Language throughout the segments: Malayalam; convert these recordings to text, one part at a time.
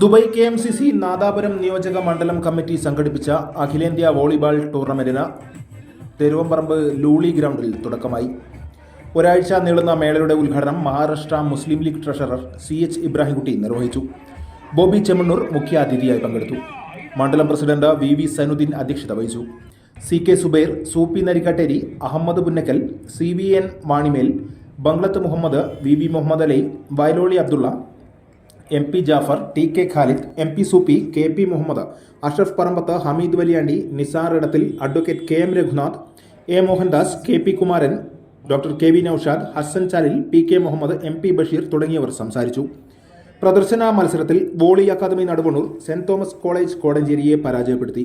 Dubai K M C C Nadapuram നിയോജക മണ്ഡലം കമ്മിറ്റി സംഘടിപ്പിച്ച അഖിലേന്ത്യാ വോളിബോൾ ടൂർണമെന്റിന് തെരുവമ്പറമ്പ് ലൂളി ഗ്രൗണ്ടിൽ തുടക്കമായി. ഒരാഴ്ച നീളുന്ന മേളയുടെ ഉദ്ഘാടനം Maharashtra Muslim League treasurer C H Ibrahimkutty നിർവഹിച്ചു. ബോബി ചെമ്മണ്ണൂർ മുഖ്യാതിഥിയായി പങ്കെടുത്തു. മണ്ഡലം പ്രസിഡന്റ് വി വി സൈനുദ്ദീൻ അധ്യക്ഷത വഹിച്ചു. C K Zubair Soopy Narikkatteri Ahammed Punnakkal C V N Manimel Banglath Muhammad V V Muhammad Ali Vayaloli Abdulla M P Jafar T K Khalid M P Suppy K P Muhammad Ashraf Parambath Hameed Valiyandi Nisar Edathil advocate K M Raghunath A Mohandas K P Kumaran doctor K V Noushad Hassan Chalil P K Muhammad M P Basheer തുടങ്ങിയവർ സംസാരിച്ചു. പ്രദർശന മത്സരത്തിൽ volley academy Naduvannur Saint Thomas college കോടഞ്ചേരിയെ പരാജയപ്പെടുത്തി.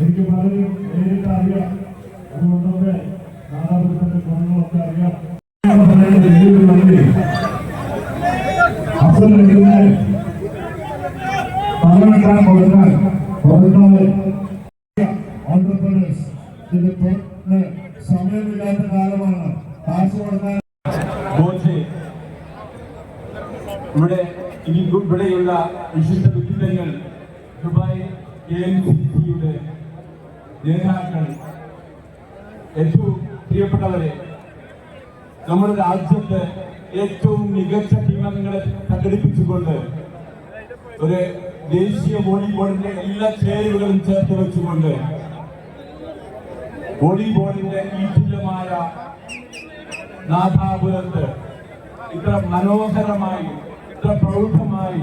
എനിക്ക് പലരും നേരിട്ട് അറിയാം. അതുകൊണ്ടൊക്കെ നാദാപുരത്തിന്റെ ഗുണങ്ങളൊക്കെ അറിയാം. പതിനെട്ടാം കൊടുക്കാൻ കൊടുത്താൽ ഓണ്ടർപ്രണേഴ്സ് ഇതിന് പുറത്ത് സമയമില്ലാത്ത കാലമാണ്. കാശ് കൊടുക്കാൻ ഇവിടെ ഇവിടെയുള്ള വിശിഷ്ട വ്യക്തിത്വങ്ങൾ ദുബായ് കെ എൻ സി സിയുടെ നേതാക്കൾ ഏറ്റവും പ്രിയപ്പെട്ടവരെ നമ്മുടെ രാജ്യത്ത് ഏറ്റവും മികച്ച ടീമംഗങ്ങളെ സംഘടിപ്പിച്ചുകൊണ്ട് ഒരു ദേശീയ വോളിബോളിന്റെ എല്ലാ ചേരുവകളും ചേർത്ത് വെച്ചുകൊണ്ട് വോളിബോളിന്റെ ഈ തുല്യമായ നാഥാപുരത്ത് ഇത്ര മനോഹരമായി ഇത്ര പ്രൗഢമായി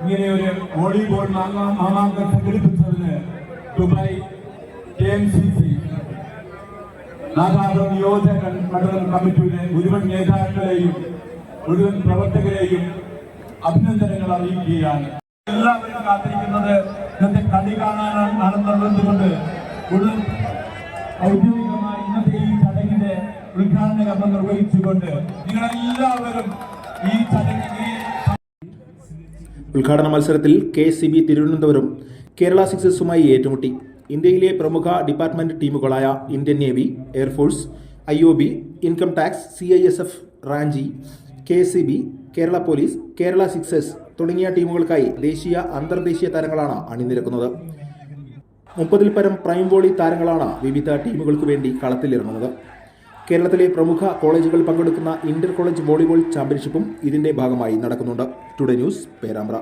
ഇങ്ങനെ ഒരു വോളിബോൾ മാമാങ്കം സംഘടിപ്പിച്ചതിന് Dubai K M C C Nadapuram നിയോജക മണ്ഡലം കമ്മിറ്റിയുടെ മുഴുവൻ നേതാക്കളെയും മുഴുവൻ പ്രവർത്തകരെയും അഭിനന്ദനങ്ങൾ അറിയിക്കുകയാണ്. എല്ലാവരും കാത്തിരിക്കുന്നത് ഇന്നത്തെ കളി കൊണ്ട് മുഴുവൻ ഔദ്യോഗികമായി ഇന്നത്തെ ഈ ചടങ്ങിന്റെ ഉദ്ഘാടന കർമ്മം നിർവഹിച്ചുകൊണ്ട് നിങ്ങളെല്ലാവരും ഈ ചടങ്ങിനെ ഉദ്ഘാടന മത്സരത്തിൽ K C B Thiruvananthapuram Kerala സിക്സസുമായി ഏറ്റുമുട്ടി. ഇന്ത്യയിലെ പ്രമുഖ department ടീമുകളായ Indian navy air force I O B income tax C I S F Ranchi K C B Kerala police Kerala sixes തുടങ്ങിയ ടീമുകൾക്കായി ദേശീയ അന്തർദേശീയ താരങ്ങളാണ് അണിനിരക്കുന്നത്. മുപ്പതിൽ പരം പ്രൈം വോളി താരങ്ങളാണ് വിവിധ ടീമുകൾക്ക് വേണ്ടി കളത്തിലിറങ്ങുന്നത്. കേരളത്തിലെ പ്രമുഖ കോളേജുകൾ പങ്കെടുക്കുന്ന ഇന്റർ കോളേജ് വോളിബോൾ ചാമ്പ്യൻഷിപ്പും ഇതിന്റെ ഭാഗമായി നടക്കുന്നുണ്ട്. Today news Perambra.